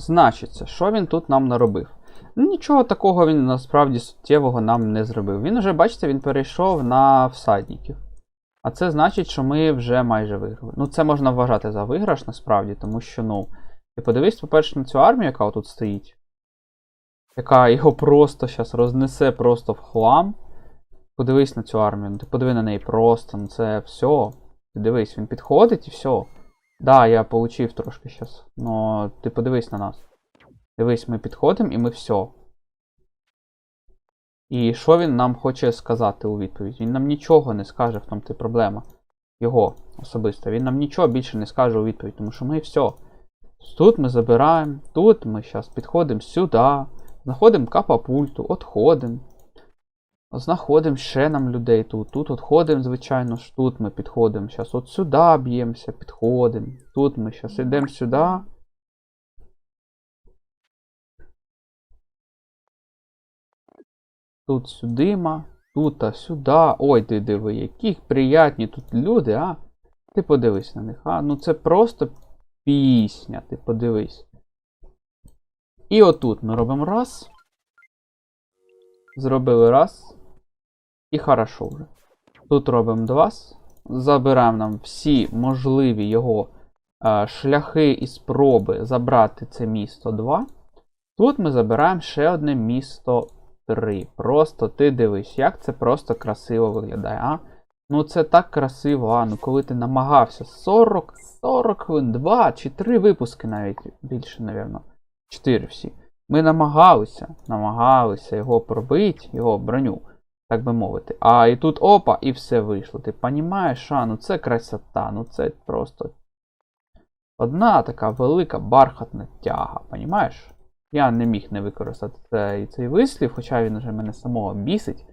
Значиться, що він тут нам наробив? Ну, нічого такого він насправді суттєвого нам не зробив. Він уже, бачите, він перейшов на всадників. А це значить, що ми вже майже виграли. Ну, це можна вважати за виграш насправді, тому що, ну. Ти подивись, по-перше, на цю армію, яка тут стоїть. Яка його просто зараз рознесе просто в хлам. Подивись на цю армію, ну ти подиви на неї просто, ну це все. Ти дивись, він підходить і все. Да, я получив трошки зараз. Но ти подивись на нас. Дивись, ми підходимо і ми все. І що він нам хоче сказати у відповідь? Він нам нічого не скаже, в тому ти проблема. Його особисто. Він нам нічого більше не скаже у відповідь, тому що ми все. Тут ми забираємо, тут ми зараз підходимо сюди, знаходимо капапульту, отходимо. Знаходимо ще нам людей тут. Тут отходимо, звичайно ж, тут ми підходимо. Зараз от сюди б'ємося, підходимо. Тут ми зараз йдемо сюди. Тут сюдима, тут а сюди. Ой, ти диви, які приятні тут люди, а? Ти подивись на них, а? Ну це просто пісня, ти подивись. І отут ми робимо раз. Зробили раз. І хорошо вже. Тут робимо два. Забираємо нам всі можливі його е, шляхи і спроби забрати це місто 2. Тут ми забираємо ще одне місто 3. Просто ти дивись, як це просто красиво виглядає, а? Ну це так красиво, а ну коли ти намагався 40, 40 хвилин, 2 чи 3 випуски навіть більше, напевно. 4 всі. Ми намагалися, намагалися його пробити, його броню, так би мовити. А і тут опа, і все вийшло. Ти розумієш, а ну це красота, ну це просто. Одна така велика бархатна тяга, понімаєш? Я не міг не використати цей, цей вислів, хоча він вже мене самого бісить.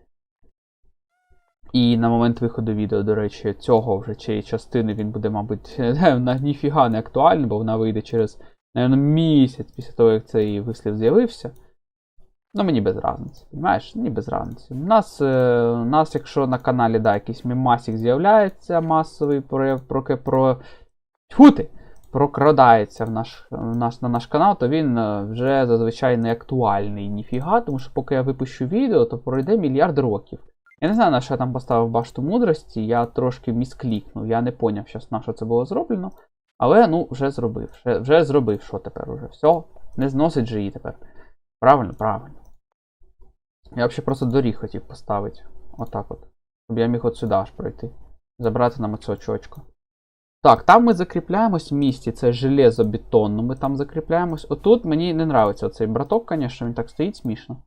І на момент виходу відео, до речі, цього вже цієї частини він буде, мабуть, ніфіга не актуальний, бо вона вийде через, напевно, місяць після того, як цей вислів з'явився. Ну, мені без разниці, розумієш? Мені без разниці. У нас, е, у нас, якщо на каналі да, якийсь мемасік з'являється масовий про, про, про, тьфути, прокрадається в наш, в наш, на наш канал, то він е, вже зазвичай не актуальний ніфіга, тому що поки я випущу відео, то пройде мільярд років. Я не знаю, на що я там поставив башту мудрості, я трошки місклікнув, я не поняв, на що це було зроблено. Але ну, вже зробив. Вже, вже зробив, що тепер уже. Все, не зносить же її тепер. Правильно, правильно. Я взагалі просто доріг хотів поставити. Отак от. Щоб я міг от сюди аж пройти. Забрати нам оцього чочка. Так, там ми закріпляємось в місті, це железобетонно. Ми там закріпляємось. Отут мені не нравиться оцей браток, звісно, він так стоїть смішно.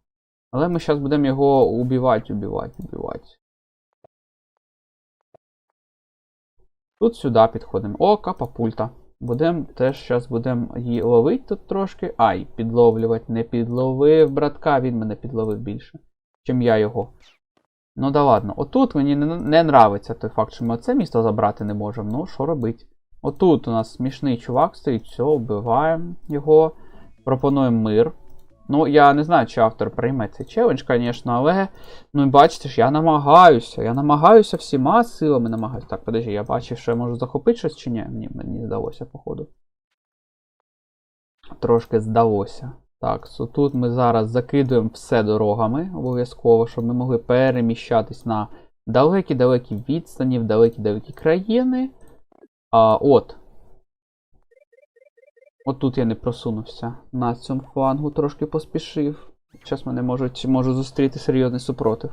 Але ми зараз будемо його убивати, убивати, убивати. Тут сюди підходимо. О, капапульта. Будемо теж зараз будемо її ловити тут трошки. Ай, підловлювати. Не підловив, братка, він мене підловив більше, чим я його. Ну да ладно. Отут мені не, не нравиться той факт, що ми оце місто забрати не можемо. Ну, що робити? Отут у нас смішний чувак стоїть, все, вбиваємо його. Пропонуємо мир. Ну, я не знаю, чи автор прийме цей челендж, звісно, але. Ну, бачите ж, я намагаюся. Я намагаюся всіма силами намагаюся. Так, подожди, я бачив, що я можу захопити щось чи ні? Ні, мені здалося, походу. Трошки здалося. Так, so тут ми зараз закидуємо все дорогами обов'язково, щоб ми могли переміщатись на далекі-далекі відстані, в далекі-далекі країни. А, От. От тут я не просунувся. На цьому флангу трошки поспішив. Зараз мене можуть, можу зустріти серйозний супротив.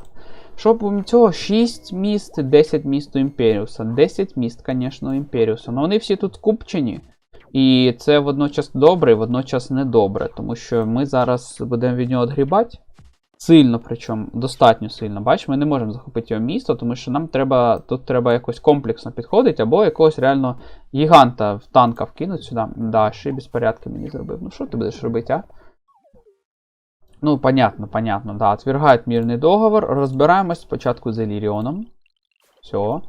Щоб у цього 6 міст, 10 міст у Імперіуса. 10 міст, звісно, у Імперіуса. Але вони всі тут купчені. І це водночас добре і водночас недобре, тому що ми зараз будемо від нього відгрібати. Сильно, причому, достатньо сильно. Бач, ми не можемо захопити його місто, тому що нам треба тут треба якось комплексно підходити, або якогось реально гіганта в танка вкинути сюди. Да, ще й безпорядки мені зробив. Ну що ти будеш робити, а? Ну, понятно, понятно, да. Отвергають мирний договор. Розбираємось спочатку з Еліріоном. Все.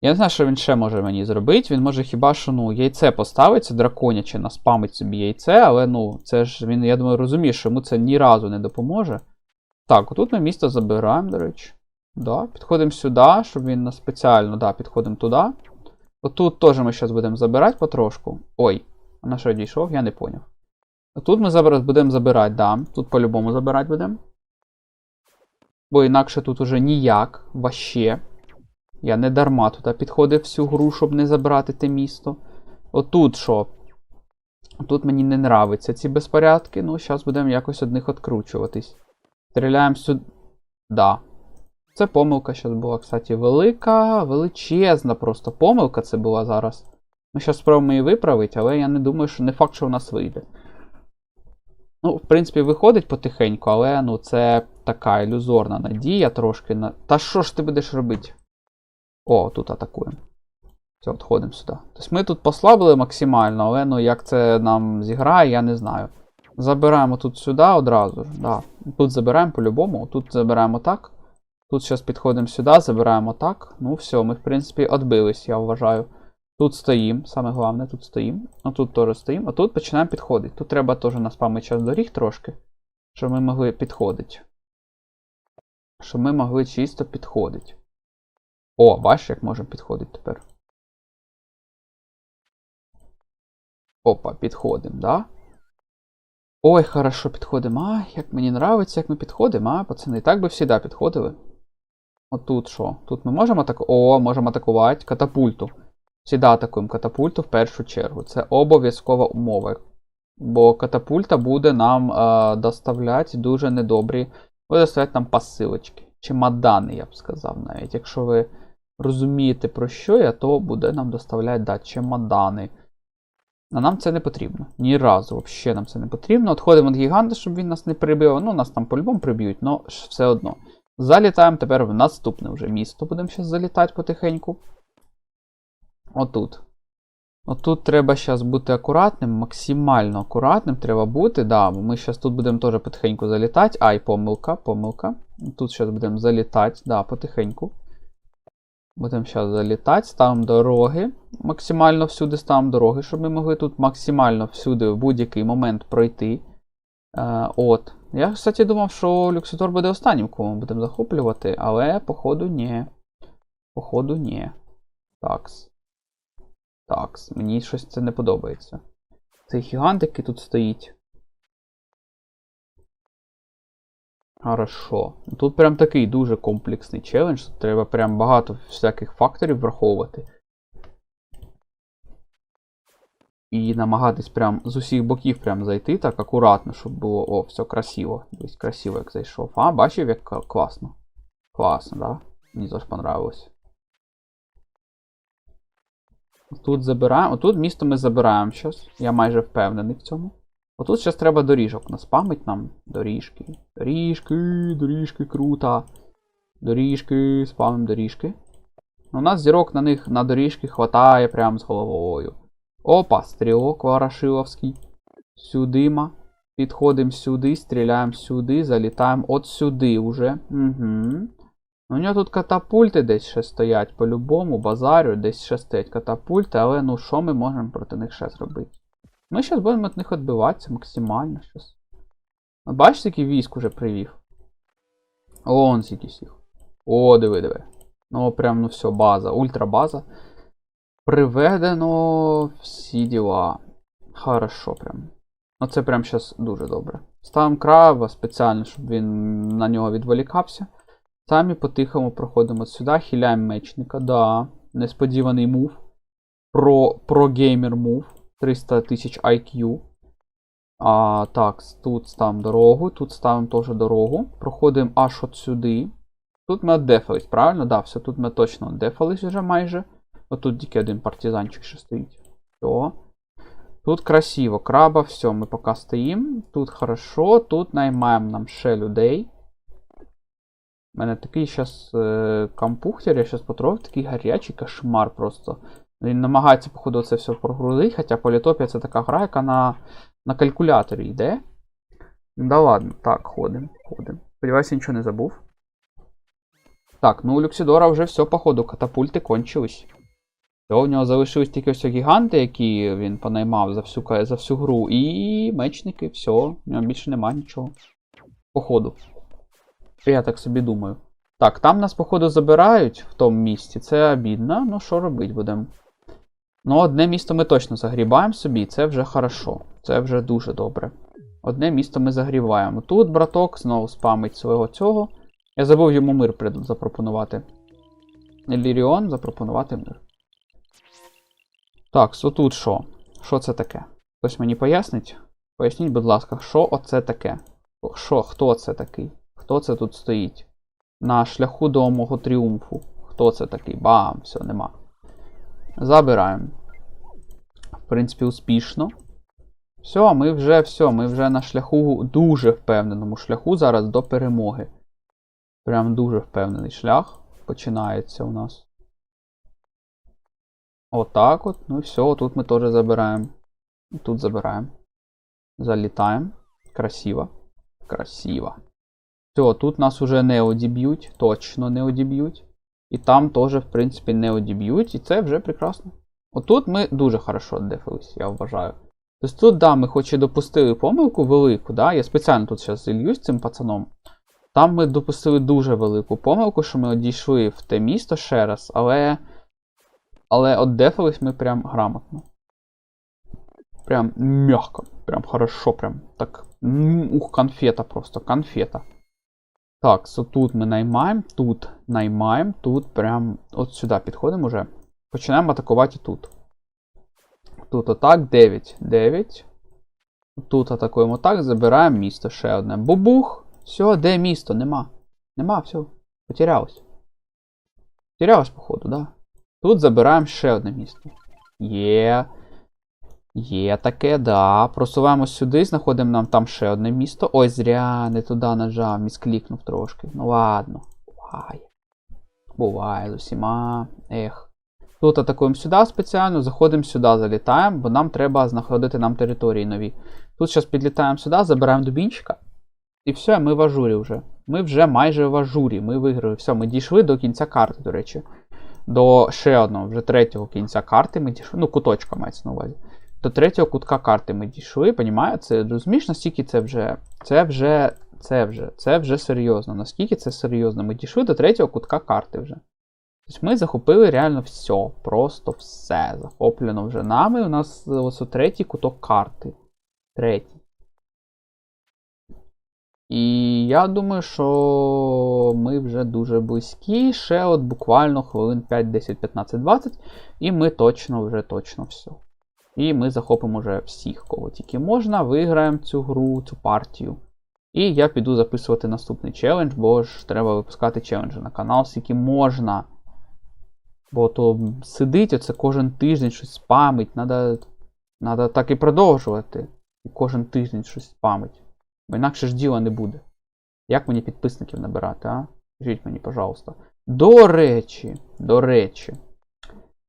Я не знаю, що він ще може мені зробити. Він може хіба що ну, яйце поставить, це драконяче наспамить собі яйце, але ну, це ж він, я думаю, розуміє, що йому це ні разу не допоможе. Так, отут ми місто забираємо, до речі. Да, Підходимо сюди, щоб він нас спеціально, да, підходимо туди. Отут теж ми зараз будемо забирати потрошку. Ой, а на що дійшов, я не поняв. Тут ми зараз будемо забирати, да. Тут по-любому забирати будемо. Бо інакше тут уже ніяк, ваще. Я не дарма туди підходив всю гру, щоб не забрати те місто. Отут що? Тут мені не нравиться ці безпорядки, ну зараз будемо якось одних відкручуватись. Стріляємо сюди. Да. Це помилка зараз була, кстати, велика, величезна просто помилка це була зараз. Ми зараз спробуємо її виправити, але я не думаю, що не факт, що у нас вийде. Ну, в принципі, виходить потихеньку, але ну, це така ілюзорна надія трошки. На... Та що ж ти будеш робити? О, тут атакуємо. Все, відходимо сюди. Тобто ми тут послабили максимально, але ну як це нам зіграє, я не знаю. Забираємо тут сюди одразу ж. Да. Тут забираємо по-любому, тут забираємо так. Тут зараз підходимо сюди, забираємо так. Ну все, ми в принципі відбились, я вважаю. Тут стоїмо, саме головне, тут стоїмо. Ну тут теж стоїмо, а тут починаємо підходити. Тут треба теж наспамити час доріг трошки, щоб ми могли підходити. Щоб ми могли чисто підходити. О, бачиш, як можемо підходити тепер. Опа, підходимо, да? Ой, хорошо, підходимо. А, як мені нравиться, як ми підходимо, а, пацани. Так би всі підходили. Отут що? Тут ми можемо атакувати. О, можемо атакувати катапульту. Всіда атакуємо катапульту в першу чергу. Це обов'язкова умова. Бо катапульта буде нам е, доставляти дуже недобрі. Буде доставляти нам пасилочки. Чемодани, я б сказав навіть. Якщо ви розумієте, про що я, то буде нам доставляти да, чемодани. А нам це не потрібно. Ні разу взагалі нам це не потрібно. Отходимо від гіганта, щоб він нас не прибив. Ну, нас там по-любому приб'ють, але все одно. Залітаємо тепер в наступне вже місто. Будемо зараз залітати потихеньку. Отут. Отут треба зараз бути акуратним, максимально акуратним треба бути. Да, Ми зараз тут будемо теж потихеньку залітати. Ай, помилка, помилка. Тут зараз будемо залітати, да, потихеньку. Будемо зараз залітати, ставимо дороги. Максимально всюди ставимо дороги, щоб ми могли тут максимально всюди в будь-який момент пройти. Е, от. Я, кстати, думав, що Люкситор буде останнім, кого ми будемо захоплювати, але, походу, ні. Походу, ні. Такс. Такс. Мені щось це не подобається. Цей гігант, який тут стоїть. Хорошо. Тут прям такий дуже комплексний челендж. Тут треба прям багато всяких факторів враховувати. І намагатись прям з усіх боків прям зайти так акуратно, щоб було. О, все красиво. Десь красиво, як зайшов. А, бачив, як класно. Класно, да? Мені теж понравилось. Тут забираємо. Отут місто ми забираємо щось. Я майже впевнений в цьому. Отут зараз треба доріжок наспамить нам. Доріжки. Доріжки, доріжки, круто. Доріжки, спамимо доріжки. У нас зірок на них на доріжки хватає прям з головою. Опа, стрілок Ворошиловський. Сюдима. Підходимо сюди, стріляємо сюди, залітаємо от сюди вже. Угу. У нього тут катапульти десь ще стоять по-любому, базарю, десь ще стоять катапульти, але ну що ми можемо проти них ще зробити? Ми зараз будемо від них відбиватися максимально щас. Бачите, який військ уже привів? О, он скільки всіх. О, диви, диви. Ну, прям, ну все, база, ультрабаза. Приведено всі діла. Хорошо прям. Ну це прям зараз дуже добре. Ставимо краба спеціально, щоб він на нього відволікався. Самі по-тихому проходимо сюди, хиляємо мечника. Да, несподіваний мув. Про, про геймер мув. 300 тисяч IQ. А, Так, тут ставимо дорогу, тут ставимо теж дорогу. Проходимо аж от сюди. Тут ми отдефались, правильно? Да, все, тут ми точно отдефались вже майже. Отут тільки один партизанчик ще стоїть. Все. Тут красиво, краба, все, ми поки стоїмо. Тут хорошо, тут наймаємо нам ще людей. У мене такий зараз е, кампухтер, я зараз потрохи такий гарячий кошмар просто. Він намагається, походу, це все прогрузити, хоча Політопія це така гра, яка на на калькуляторі йде. Да ладно, так, ходимо, ходимо. Сподіваюся, нічого не забув. Так, ну у Люксідора вже все, походу, катапульти кончились. Все, у нього залишились тільки все гіганти, які він понаймав за всю за всю гру. І мечники, все, у нього більше немає нічого. Походу. Я так собі думаю. Так, там нас, походу, забирають в тому місці. Це обідно. Ну, що робити будемо? Ну, одне місто ми точно загрібаємо собі, це вже хорошо. Це вже дуже добре. Одне місто ми загріваємо. Тут браток знову спамить свого цього. Я забув йому мир запропонувати. Ліріон запропонувати мир. Так, so тут що? Що це таке? Хтось мені пояснить? Поясніть, будь ласка, що оце таке? Що, хто це такий? Хто це тут стоїть? На шляху до мого тріумфу. Хто це такий? Бам, все, нема. Забираємо. В принципі, успішно. Все, ми вже все, ми вже на шляху, дуже впевненому шляху зараз до перемоги. Прям дуже впевнений шлях починається у нас. Отак от. Ну і все, тут ми теж забираємо. Тут забираємо. Залітаємо. Красиво. Красиво. Все, тут нас уже не одіб'ють, точно не одіб'ють. І там теж, в принципі, не одіб'ють, і це вже прекрасно. Отут ми дуже хорошо дефились, я вважаю. Тобто тут, да, ми хоч і допустили помилку велику, да, я спеціально тут зараз зільюсь цим пацаном. Там ми допустили дуже велику помилку, що ми одійшли в те місто ще раз, але. Але отдефались ми прям грамотно. Прям м'яко, прям хорошо, прям так. Ух, конфета просто, конфета. Так, so тут ми наймаємо, тут наймаємо, тут прям от сюди підходимо вже. Починаємо атакувати тут. Тут отак, 9. 9. Тут атакуємо так, забираємо місто ще одне. Бубух! Все, де місто? Нема. Нема, все. Потерялось. Потерялось, походу, да. Тут забираємо ще одне місто. Є. Є таке, да. Просуваємось сюди, знаходимо нам там ще одне місто. Ой, зря, не туди нажав, місклікнув трошки. Ну ладно. Буває. Буває з усіма. Ех. Тут атакуємо сюди спеціально, заходимо сюди, залітаємо, бо нам треба знаходити нам території нові. Тут зараз підлітаємо сюди, забираємо дубінчика. І все, ми в ажурі вже. Ми вже майже в ажурі. Ми виграли. Все, ми дійшли до кінця карти, до речі. До ще одного, вже третього кінця карти ми дійшли. Ну, куточка мається на увазі. До третього кутка карти ми дійшли, понімаєте? Це розумієш, наскільки це вже. Це вже. Це вже. Це вже серйозно. Наскільки це серйозно? Ми дійшли до третього кутка карти вже. Тобто ми захопили реально все. Просто все. Захоплено вже нами. У нас ось о третій куток карти. Третій. І я думаю, що ми вже дуже близькі. Ще от буквально хвилин 5, 10, 15, 20. І ми точно вже точно все. І ми захопимо вже всіх, кого тільки можна. Виграємо цю гру, цю партію. І я піду записувати наступний челендж, бо ж треба випускати челенджі на канал, скільки можна. Бо то сидить оце кожен тиждень щось спамить. Надо, надо так і продовжувати. І кожен тиждень щось спамить. Бо інакше ж діла не буде. Як мені підписників набирати, а? Скажіть мені, пожалуйста. До речі, до речі.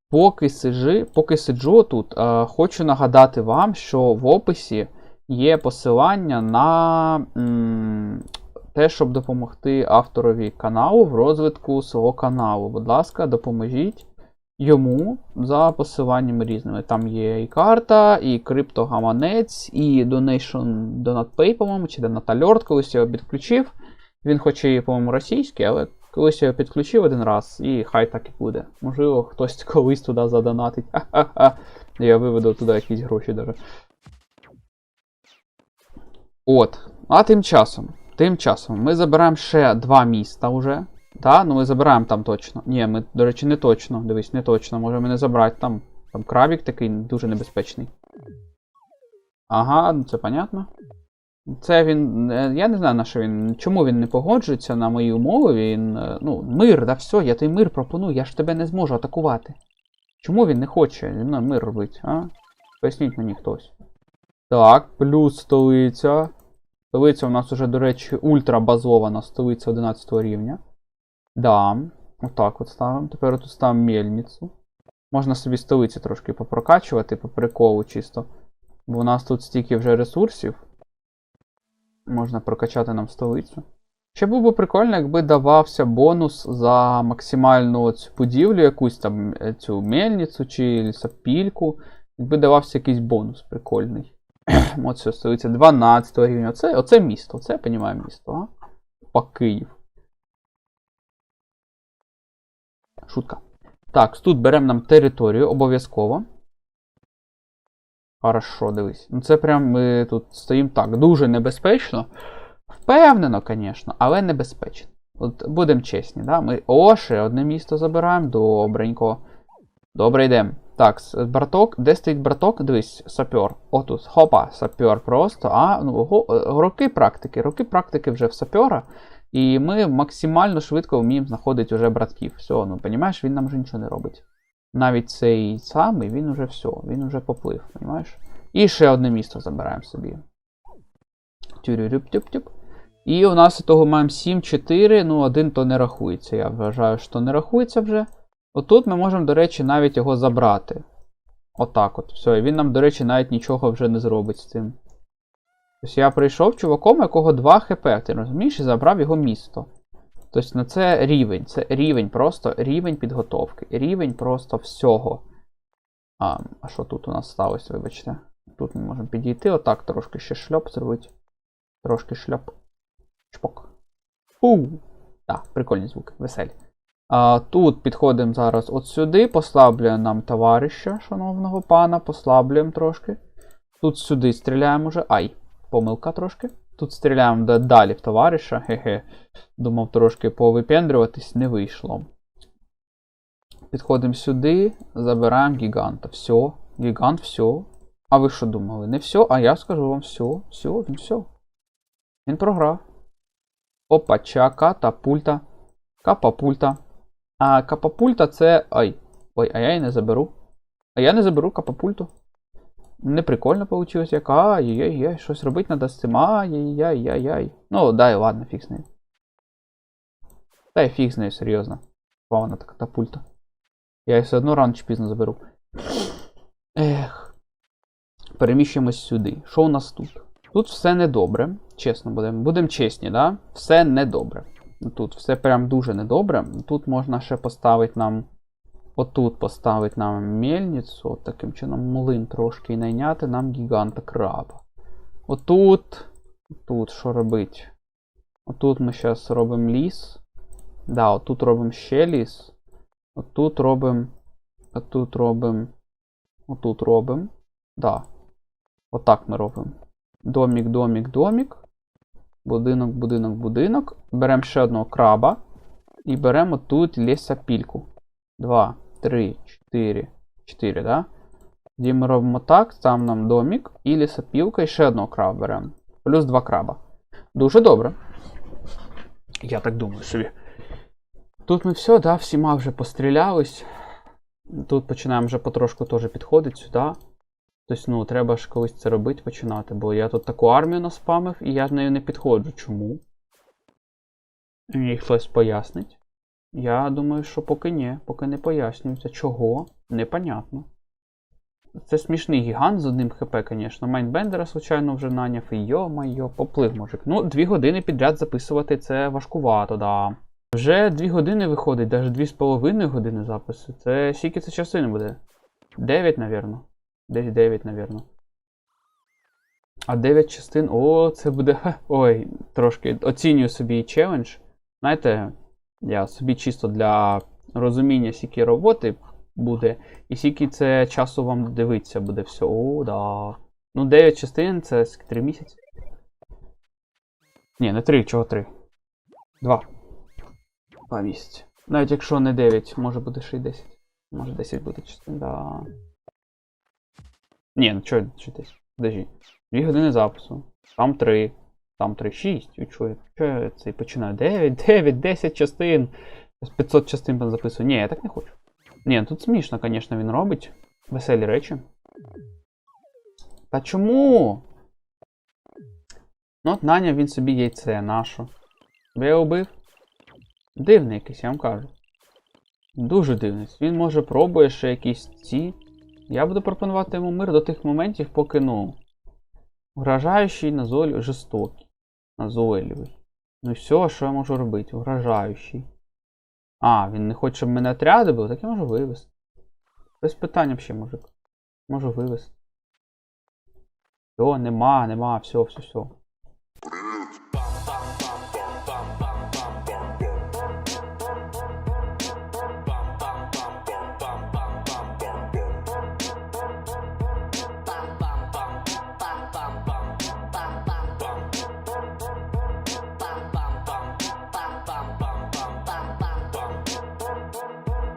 Поки сиджи, поки сиджу тут, е, хочу нагадати вам, що в описі є посилання на м, те, щоб допомогти авторові каналу в розвитку свого каналу. Будь ласка, допоможіть йому за посиланнями різними. Там є і карта, і криптогаманець, і Donation DonatPay, по-моєму, чи Donat Alert, колись я його підключив. Він хоч і, по-моєму, російський, але колись я його підключив один раз, і хай так і буде. Можливо, хтось колись туди задонатить. Ха-ха-ха. Я виведу туди якісь гроші даже. От. А тим часом. Тим часом ми забираємо ще два міста вже. Да? Ну ми забираємо там точно. Ні, ми, до речі, не точно. Дивись, не точно. Можемо не забрати там. Там крабік такий дуже небезпечний. Ага, ну це понятно. Це він. е, Я не знаю, на що він. Чому він не погоджується на мої умови. Він. е, Ну, мир, да все, я той мир пропоную, я ж тебе не зможу атакувати. Чому він не хоче мною мир робити, а? Поясніть мені хтось. Так, плюс столиця. Столиця у нас уже, до речі, ультрабазована столиця 11 рівня. Да, отак от ставимо. Тепер тут ставимо мельницю. Можна собі столиці трошки попрокачувати по приколу чисто. Бо у нас тут стільки вже ресурсів. Можна прокачати нам столицю. Ще було б прикольно, якби давався бонус за максимальну цю будівлю, якусь там е, цю мельницю чи лісопільку. Якби давався якийсь бонус прикольний. Оце столиця 12 рівня. Оце, оце місто, це я розумію місто, а? По Київ. Шутка. Так, тут беремо нам територію обов'язково. Хорошо, дивись. Ну це прям ми тут стоїмо так. Дуже небезпечно. Впевнено, звісно, але небезпечно. От будемо чесні, да? Ми. О, ще одне місто забираємо. Добренько. Добре, йдемо. Так, браток. Де стоїть браток? Дивись, сапер. Отут. Хопа, сапер просто. А, ну, е, роки практики. Роки практики вже в сапера. І ми максимально швидко вміємо знаходити вже братків. Все, ну, понімаєш, він нам вже нічого не робить. Навіть цей самий, він уже все, він уже поплив, понімаєш? І ще одне місто забираємо собі. Тюрюрюп-тюп-тюп. І у нас того маємо 7-4, ну один то не рахується. Я вважаю, що не рахується вже. Отут ми можемо, до речі, навіть його забрати. Отак от. Все, і він нам, до речі, навіть нічого вже не зробить з цим. Тобто я прийшов чуваком, якого 2 хп, ти розумієш, і забрав його місто. Тобто, ну це рівень, це рівень, просто рівень підготовки. Рівень просто всього. А, а що тут у нас сталося, вибачте? Тут ми можемо підійти, отак трошки ще шльоп зробити. Трошки шльоп. Чпок. Фу. Так, прикольні звуки, веселі. А, тут підходимо зараз от сюди, послаблюємо нам товариша, шановного пана, послаблюємо трошки. Тут сюди стріляємо вже. Ай, помилка трошки. Тут стріляємо далі в товариша. Хе-хе. Думав трошки повипендрюватись, не вийшло. Підходимо сюди, забираємо гіганта. Все, гігант, все. А ви що думали? Не все, а я скажу вам все, все, він все. Він програв. Опача, катапульта. Капапульта. А капапульта це. Ай. Ой, а я її не заберу. А я не заберу капапульту. Не прикольно вийшло, як ай-яй-яй, щось робити треба з цим. Ай-яй-яй-яй. Ну, дай, ладно, фіг з нею. Та й фіг з нею, серйозно. Вона така катапульта. Я її все одно рано чи пізно заберу. Ех. Переміщуємось сюди. Що у нас тут? Тут все недобре. Чесно будемо. Будемо чесні, да? Все недобре. Тут все прям дуже недобре. Тут можна ще поставити нам. Отут поставити нам мельницю, от таким чином млин трошки і найняти нам гіганта краба. Отут. Тут що робить? Отут ми зараз робимо ліс. Да, отут робимо ще ліс. Отут робимо. Отут робимо. Отут робимо. Да. Отак ми робимо. Домік, домік, домік. Будинок, будинок, будинок. Беремо ще одного краба. І беремо тут лісопільку. Два, три, чотири. Чотири, да? Тоді ми робимо так, там нам домік і лісопілка, і ще одного краба беремо. Плюс два краба. Дуже добре. Я так думаю собі. Тут ми все, да, всіма вже пострілялись. Тут починаємо вже потрошку теж підходити сюди. Тобто, ну, треба ж колись це робити починати, бо я тут таку армію наспамив і я з нею не підходжу. Чому? Мені хтось пояснить. Я думаю, що поки ні, поки не пояснюється. Чого? Непонятно. Це смішний гігант з одним хп, звісно. Майнбендера, звичайно, вже наняв. І йо-майо, поплив мужик. Ну, дві години підряд записувати це важкувато, да. Вже дві години виходить, навіть дві з половиною години запису. Це скільки це частини буде? 9, напевно. Десь 9, напевно. А 9 частин. О, це буде. Ой, трошки оцінюю собі челендж. Знаєте, я собі чисто для розуміння, скільки роботи буде, і скільки це часу вам дивитися буде все. О, да. Ну, 9 частин це 3 місяці. Ні, не 3, чого 3? 2. 2 місяці. Навіть якщо не 9, може буде ще й 10. Може 10 буде частин, да. Ні, ну чого, що 10? Подожди. 2 години запису. Там 3. Там 3, 6. І чого, чого я це починаю? 9, 9, 10 частин. 500 частин записую. Ні, я так не хочу. Ні, тут смішно, звісно, він робить. Веселі речі. Та чому? Ну, от наняв він собі яйце, нашу. Ви його убив? Дивний якийсь, я вам кажу. Дуже дивний. Він може пробує ще якісь ці. Я буду пропонувати йому мир до тих моментів, поки, ну. Вражаючий, назоль... жорстокий. Назойливий. Ну і все, що я можу робити? Вражаючий. А, він не хоче, щоб мене отряди був, так я можу вивезти. Без питань взагалі, мужик. Можу вивезти. Все, нема, нема, все, все, все.